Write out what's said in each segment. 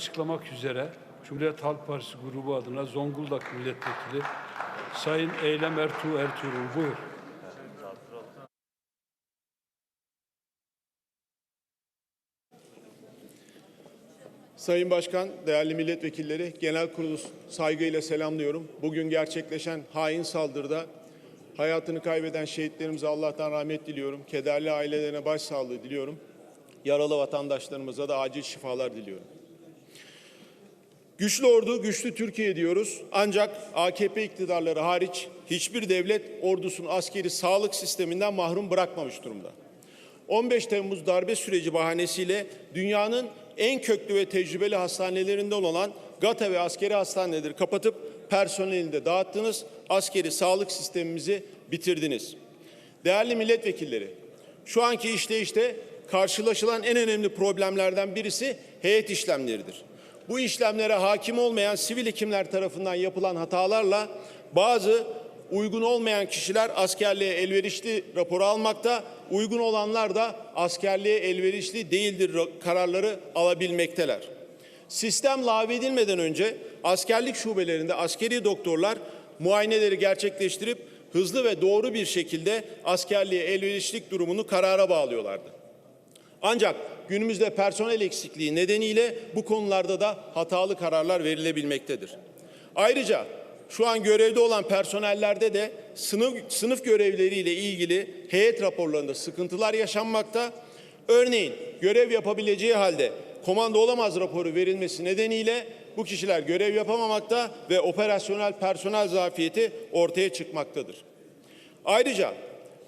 açıklamak üzere Cumhuriyet Halk Partisi grubu adına Zonguldak Milletvekili Sayın Eylem Ertuğ Ertuğrul buyur. Sayın Başkan, değerli milletvekilleri, genel kurulu saygıyla selamlıyorum. Bugün gerçekleşen hain saldırıda hayatını kaybeden şehitlerimize Allah'tan rahmet diliyorum. Kederli ailelerine başsağlığı diliyorum. Yaralı vatandaşlarımıza da acil şifalar diliyorum. Güçlü ordu, güçlü Türkiye diyoruz. Ancak AKP iktidarları hariç hiçbir devlet ordusunu askeri sağlık sisteminden mahrum bırakmamış durumda. 15 Temmuz darbe süreci bahanesiyle dünyanın en köklü ve tecrübeli hastanelerinden olan GATA ve askeri hastaneleri kapatıp personelini de dağıttınız. Askeri sağlık sistemimizi bitirdiniz. Değerli milletvekilleri, şu anki işleyişte karşılaşılan en önemli problemlerden birisi heyet işlemleridir. Bu işlemlere hakim olmayan sivil hekimler tarafından yapılan hatalarla bazı uygun olmayan kişiler askerliğe elverişli raporu almakta, uygun olanlar da askerliğe elverişli değildir kararları alabilmekteler. Sistem lağvedilmeden önce askerlik şubelerinde askeri doktorlar muayeneleri gerçekleştirip hızlı ve doğru bir şekilde askerliğe elverişlik durumunu karara bağlıyorlardı. Ancak günümüzde personel eksikliği nedeniyle bu konularda da hatalı kararlar verilebilmektedir. Ayrıca şu an görevde olan personellerde de sınıf, sınıf görevleriyle ilgili heyet raporlarında sıkıntılar yaşanmakta. Örneğin görev yapabileceği halde komando olamaz raporu verilmesi nedeniyle bu kişiler görev yapamamakta ve operasyonel personel zafiyeti ortaya çıkmaktadır. Ayrıca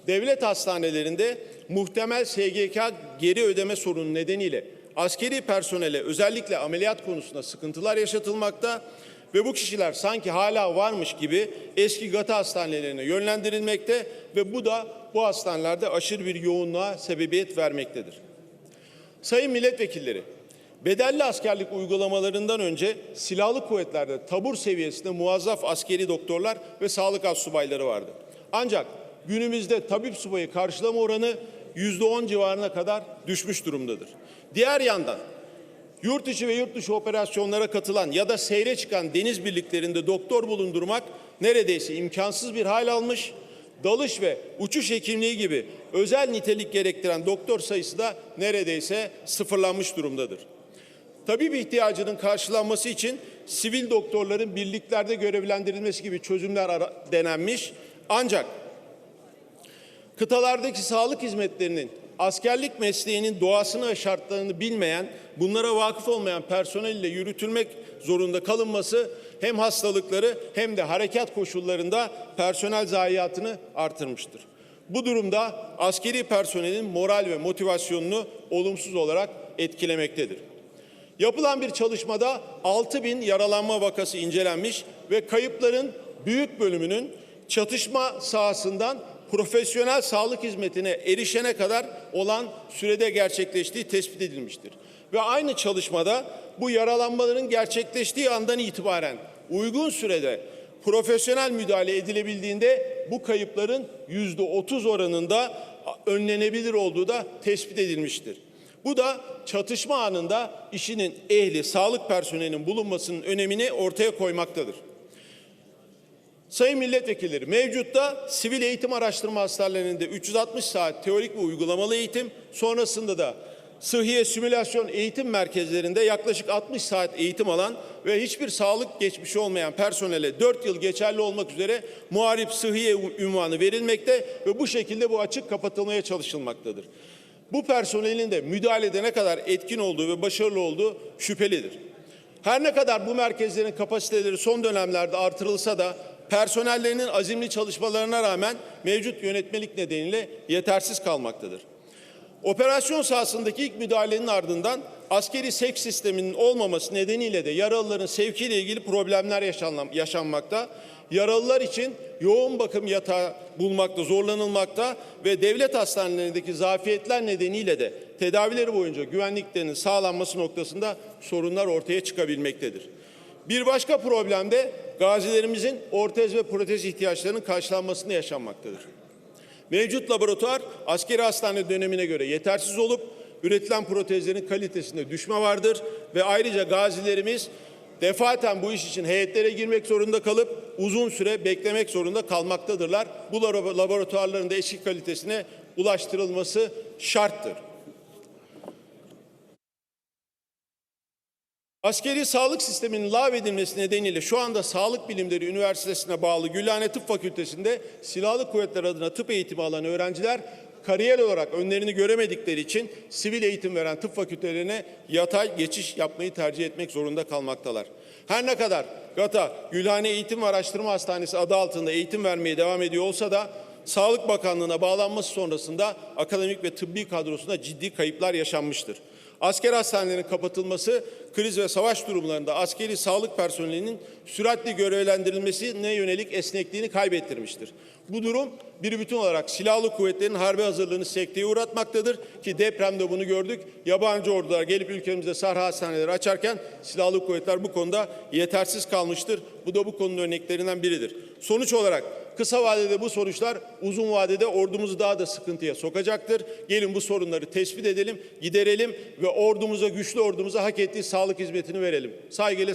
devlet hastanelerinde muhtemel SGK geri ödeme sorunu nedeniyle askeri personele özellikle ameliyat konusunda sıkıntılar yaşatılmakta ve bu kişiler sanki hala varmış gibi eski GATA hastanelerine yönlendirilmekte ve bu da bu hastanelerde aşırı bir yoğunluğa sebebiyet vermektedir. Sayın milletvekilleri, bedelli askerlik uygulamalarından önce silahlı kuvvetlerde tabur seviyesinde muazzaf askeri doktorlar ve sağlık az subayları vardı. Ancak günümüzde tabip subayı karşılama oranı yüzde on civarına kadar düşmüş durumdadır. Diğer yandan yurt içi ve yurt dışı operasyonlara katılan ya da seyre çıkan deniz birliklerinde doktor bulundurmak neredeyse imkansız bir hal almış. Dalış ve uçuş hekimliği gibi özel nitelik gerektiren doktor sayısı da neredeyse sıfırlanmış durumdadır. Tabip ihtiyacının karşılanması için sivil doktorların birliklerde görevlendirilmesi gibi çözümler denenmiş. Ancak kıtalardaki sağlık hizmetlerinin askerlik mesleğinin doğasını ve şartlarını bilmeyen, bunlara vakıf olmayan personel ile yürütülmek zorunda kalınması hem hastalıkları hem de harekat koşullarında personel zayiatını artırmıştır. Bu durumda askeri personelin moral ve motivasyonunu olumsuz olarak etkilemektedir. Yapılan bir çalışmada 6 bin yaralanma vakası incelenmiş ve kayıpların büyük bölümünün çatışma sahasından profesyonel sağlık hizmetine erişene kadar olan sürede gerçekleştiği tespit edilmiştir. Ve aynı çalışmada bu yaralanmaların gerçekleştiği andan itibaren uygun sürede profesyonel müdahale edilebildiğinde bu kayıpların yüzde otuz oranında önlenebilir olduğu da tespit edilmiştir. Bu da çatışma anında işinin ehli, sağlık personelinin bulunmasının önemini ortaya koymaktadır. Sayın milletvekilleri, mevcutta sivil eğitim araştırma hastanelerinde 360 saat teorik ve uygulamalı eğitim, sonrasında da sıhhiye simülasyon eğitim merkezlerinde yaklaşık 60 saat eğitim alan ve hiçbir sağlık geçmişi olmayan personele 4 yıl geçerli olmak üzere muharip sıhhiye ünvanı verilmekte ve bu şekilde bu açık kapatılmaya çalışılmaktadır. Bu personelin de müdahalede ne kadar etkin olduğu ve başarılı olduğu şüphelidir. Her ne kadar bu merkezlerin kapasiteleri son dönemlerde artırılsa da personellerinin azimli çalışmalarına rağmen mevcut yönetmelik nedeniyle yetersiz kalmaktadır. Operasyon sahasındaki ilk müdahalenin ardından askeri seks sisteminin olmaması nedeniyle de yaralıların sevkiyle ilgili problemler yaşanmakta. Yaralılar için yoğun bakım yatağı bulmakta zorlanılmakta ve devlet hastanelerindeki zafiyetler nedeniyle de tedavileri boyunca güvenliklerinin sağlanması noktasında sorunlar ortaya çıkabilmektedir. Bir başka problem de gazilerimizin ortez ve protez ihtiyaçlarının karşılanmasında yaşanmaktadır. Mevcut laboratuvar askeri hastane dönemine göre yetersiz olup üretilen protezlerin kalitesinde düşme vardır ve ayrıca gazilerimiz defaten bu iş için heyetlere girmek zorunda kalıp uzun süre beklemek zorunda kalmaktadırlar. Bu labo- laboratuvarların da eşik kalitesine ulaştırılması şarttır. Askeri sağlık sisteminin lağvedilmesi nedeniyle şu anda Sağlık Bilimleri Üniversitesi'ne bağlı Gülhane Tıp Fakültesi'nde Silahlı Kuvvetler adına tıp eğitimi alan öğrenciler kariyer olarak önlerini göremedikleri için sivil eğitim veren tıp fakültelerine yatay geçiş yapmayı tercih etmek zorunda kalmaktalar. Her ne kadar GATA Gülhane Eğitim ve Araştırma Hastanesi adı altında eğitim vermeye devam ediyor olsa da Sağlık Bakanlığı'na bağlanması sonrasında akademik ve tıbbi kadrosunda ciddi kayıplar yaşanmıştır. Asker hastanelerinin kapatılması kriz ve savaş durumlarında askeri sağlık personelinin süratli görevlendirilmesine yönelik esnekliğini kaybettirmiştir. Bu durum bir bütün olarak silahlı kuvvetlerin harbi hazırlığını sekteye uğratmaktadır ki depremde bunu gördük. Yabancı ordular gelip ülkemizde sarha hastaneleri açarken silahlı kuvvetler bu konuda yetersiz kalmıştır. Bu da bu konunun örneklerinden biridir. Sonuç olarak Kısa vadede bu sonuçlar uzun vadede ordumuzu daha da sıkıntıya sokacaktır. Gelin bu sorunları tespit edelim, giderelim ve ordumuza, güçlü ordumuza hak ettiği sağlık hizmetini verelim. Saygıyla